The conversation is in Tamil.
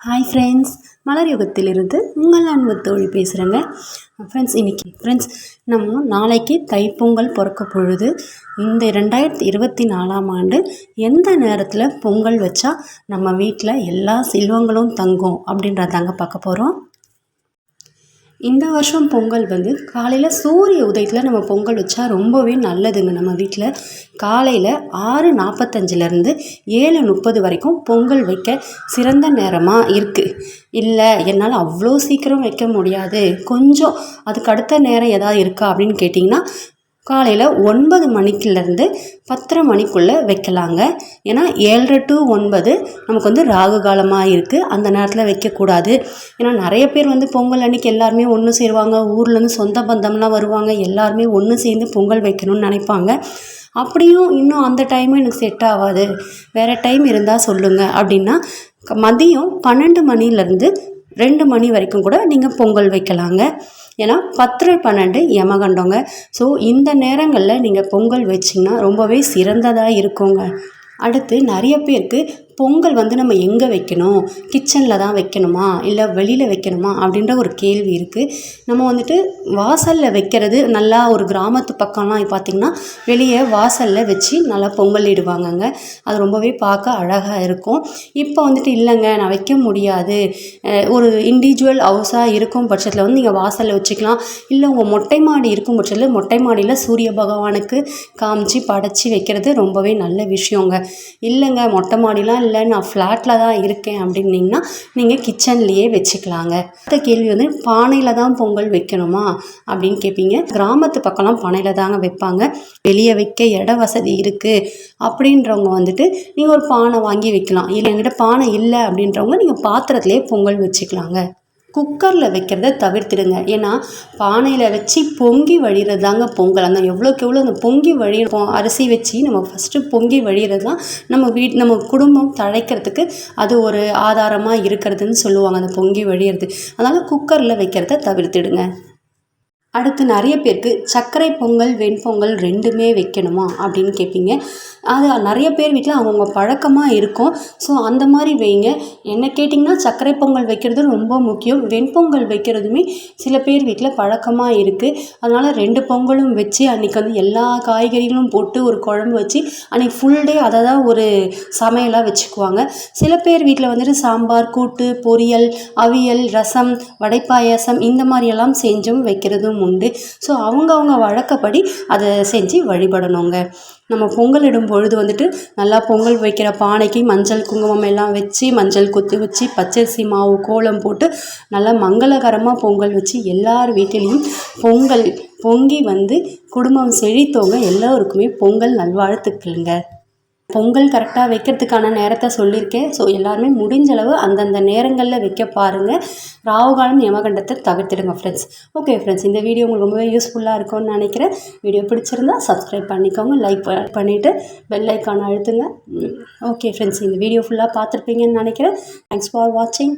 ஹாய் ஃப்ரெண்ட்ஸ் மலர் யுகத்திலிருந்து உங்கள் அன்பு தோழி பேசுகிறேங்க ஃப்ரெண்ட்ஸ் இன்றைக்கி ஃப்ரெண்ட்ஸ் நம்ம நாளைக்கு தைப்பொங்கல் பிறக்க பொழுது இந்த ரெண்டாயிரத்தி இருபத்தி நாலாம் ஆண்டு எந்த நேரத்தில் பொங்கல் வச்சா நம்ம வீட்டில் எல்லா செல்வங்களும் தங்கும் அப்படின்றதாங்க பார்க்க போகிறோம் இந்த வருஷம் பொங்கல் வந்து காலையில் சூரிய உதயத்தில் நம்ம பொங்கல் வச்சா ரொம்பவே நல்லதுங்க நம்ம வீட்டில் காலையில் ஆறு நாற்பத்தஞ்சிலேருந்து ஏழு முப்பது வரைக்கும் பொங்கல் வைக்க சிறந்த நேரமாக இருக்குது இல்லை என்னால் அவ்வளோ சீக்கிரம் வைக்க முடியாது. கொஞ்சம் அதுக்கு அடுத்த நேரம் எதாவது இருக்கா அப்படின்னு கேட்டிங்கன்னா காலையில் ஒன்பது மணிக்குலேருந்து பத்தரை மணிக்குள்ளே வைக்கலாங்க. ஏன்னா ஏழரை டு ஒன்பது நமக்கு வந்து ராகு காலமாக இருக்குது அந்த நேரத்தில் வைக்கக்கூடாது. ஏன்னா நிறைய பேர் வந்து பொங்கல் அன்றைக்கி எல்லாருமே ஒன்று சேருவாங்க. ஊர்லேருந்து சொந்த பந்தம்லாம் வருவாங்க. எல்லாருமே ஒன்று சேர்ந்து பொங்கல் வைக்கணும்னு நினைப்பாங்க. அப்படியும் இன்னும் அந்த டைமும் எனக்கு செட் ஆகாது. வேறு டைம் இருந்தால் சொல்லுங்கள் அப்படின்னா மதியம் பன்னெண்டு மணிலேருந்து ரெண்டு மணி வரைக்கும் கூட நீங்கள் பொங்கல் வைக்கலாங்க. ஏன்னா பத்து பன்னெண்டு யமகண்டோங்க. ஸோ இந்த நேரங்களில் நீங்கள் பொங்கல் வச்சிங்கன்னா ரொம்பவே சிறந்ததாக இருக்குங்க. அடுத்து நிறைய பேருக்கு பொங்கல் வந்து நம்ம எங்கே வைக்கணும்? கிச்சனில் தான் வைக்கணுமா? இல்லை வெளியில் வைக்கணுமா? அப்படின்ற ஒரு கேள்வி இருக்குது நம்ம வந்துட்டு வாசலில் வைக்கிறது நல்லா ஒரு கிராமத்து பக்கம்லாம் பார்த்திங்கன்னா வெளியே வாசலில் வச்சு நல்லா பொங்கல் இடுவாங்கங்க அது ரொம்பவே பார்க்க அழகாக இருக்கும். இப்போ வந்துட்டு இல்லைங்க நான் வைக்க முடியாது. ஒரு இண்டிவிஜுவல் ஹவுஸாக இருக்கும் பட்சத்தில் வந்து நீங்கள் வாசலில் வச்சுக்கலாம். இல்லை உங்கள் மொட்டை மாடி இருக்கும் பட்சத்தில் மொட்டை மாடியில் சூரிய பகவானுக்கு காமிச்சு படைச்சி வைக்கிறது ரொம்பவே நல்ல விஷயங்க. இல்லைங்க மொட்டை மாடிலாம் இல்லை நான் ஃப்ளாட்டில் தான் இருக்கேன் அப்படின்னிங்கன்னா நீங்கள் கிச்சன்லேயே வச்சுக்கலாங்க. அடுத்த கேள்வி வந்து பானையில் தான் பொங்கல் வைக்கணுமா அப்படின்னு கேட்பீங்க கிராமத்து பக்கம்லாம் பானையில் தாங்க வைப்பாங்க. வெளியே வைக்க இட வசதி இருக்குது அப்படின்றவங்க வந்துட்டு நீங்கள் ஒரு பானை வாங்கி வைக்கலாம். இல்லை என்கிட்ட பானை இல்லை அப்படின்றவங்க நீங்கள் பாத்திரத்துலேயே பொங்கல் வச்சுக்கலாங்க. குக்கரில் வைக்கிறத தவிர்த்துடுங்க. ஏன்னா பானையில் வச்சு பொங்கி வழிகிறது தாங்க பொங்கல். அந்த எவ்வளோக்கு எவ்வளோ அந்த பொங்கி வழியிருப்போம் அரிசி வச்சு நம்ம ஃபஸ்ட்டு பொங்கி வழிகிறது தான் நம்ம வீட் நம்ம குடும்பம் தழைக்கிறதுக்கு அது ஒரு ஆதாரமாக இருக்கிறதுன்னு சொல்லுவாங்க அந்த பொங்கி வழியிறது. அதனால் குக்கரில் வைக்கிறத தவிர்த்துடுங்க. அடுத்து நிறைய பேருக்கு சர்க்கரை பொங்கல் வெண்பொங்கல் ரெண்டுமே வைக்கணுமா அப்படின்னு கேட்பீங்க. அது நிறைய பேர் வீட்டில் அவங்கவுங்க பழக்கமாக இருக்கும். ஸோ அந்த மாதிரி வைங்க. என்ன கேட்டிங்கன்னா சர்க்கரை பொங்கல் வைக்கிறது ரொம்ப முக்கியம். வெண்பொங்கல் வைக்கிறதுமே சில பேர் வீட்டில் பழக்கமாக இருக்குது அதனால் ரெண்டு பொங்கலும் வச்சு அன்றைக்கி வந்து எல்லா காய்கறிகளும் போட்டு ஒரு குழம்பு வச்சு அன்றைக்கி ஃபுல் டே அதை தான் ஒரு சமையலாக வச்சுக்குவாங்க. சில பேர் வீட்டில் வந்துட்டு சாம்பார் கூட்டு பொரியல் அவியல் ரசம் வடைப்பாயாசம் இந்த மாதிரியெல்லாம் செஞ்சும் வைக்கிறதும் உண்டு. ஸோ அவங்கவுங்க வழக்கப்படி அதை செஞ்சு வழிபடணுங்க. நம்ம பொங்கலிடும் பொழுது வந்துட்டு நல்லா பொங்கல் வைக்கிற பானைக்கு மஞ்சள் குங்குமம் எல்லாம் வச்சு மஞ்சள் குத்தி வச்சு பச்சரிசி மாவு கோலம் போட்டு நல்லா மங்களகரமாக பொங்கல் வச்சு எல்லார் வீட்டிலையும் பொங்கல் பொங்கி வந்து குடும்பம் செழித்தவங்க எல்லோருக்குமே பொங்கல் நல்வாழ்த்துக்களுங்க. பொங்கல் கரெக்டாக வைக்கிறதுக்கான நேரத்தை சொல்லியிருக்கேன். ஸோ எல்லாருமே முடிஞ்ச அளவு அந்தந்த நேரங்களில் வைக்க பாருங்கள் ராகுகாலம் யமகண்டத்தை தவிர்த்துடுங்க ஃப்ரெண்ட்ஸ் ஓகே ஃப்ரெண்ட்ஸ் இந்த வீடியோ உங்களுக்கு ரொம்பவே யூஸ்ஃபுல்லாக இருக்கும்னு நினைக்கிறேன். வீடியோ பிடிச்சிருந்தா சப்ஸ்கிரைப் பண்ணிக்கோங்க லைக் பண்ணிவிட்டு பெல் ஐக்கான் அழுத்துங்க. ஓகே ஃப்ரெண்ட்ஸ் இந்த வீடியோ ஃபுல்லாக பார்த்துருப்பீங்கன்னு நினைக்கிறேன். தேங்க்ஸ் ஃபார் வாட்சிங்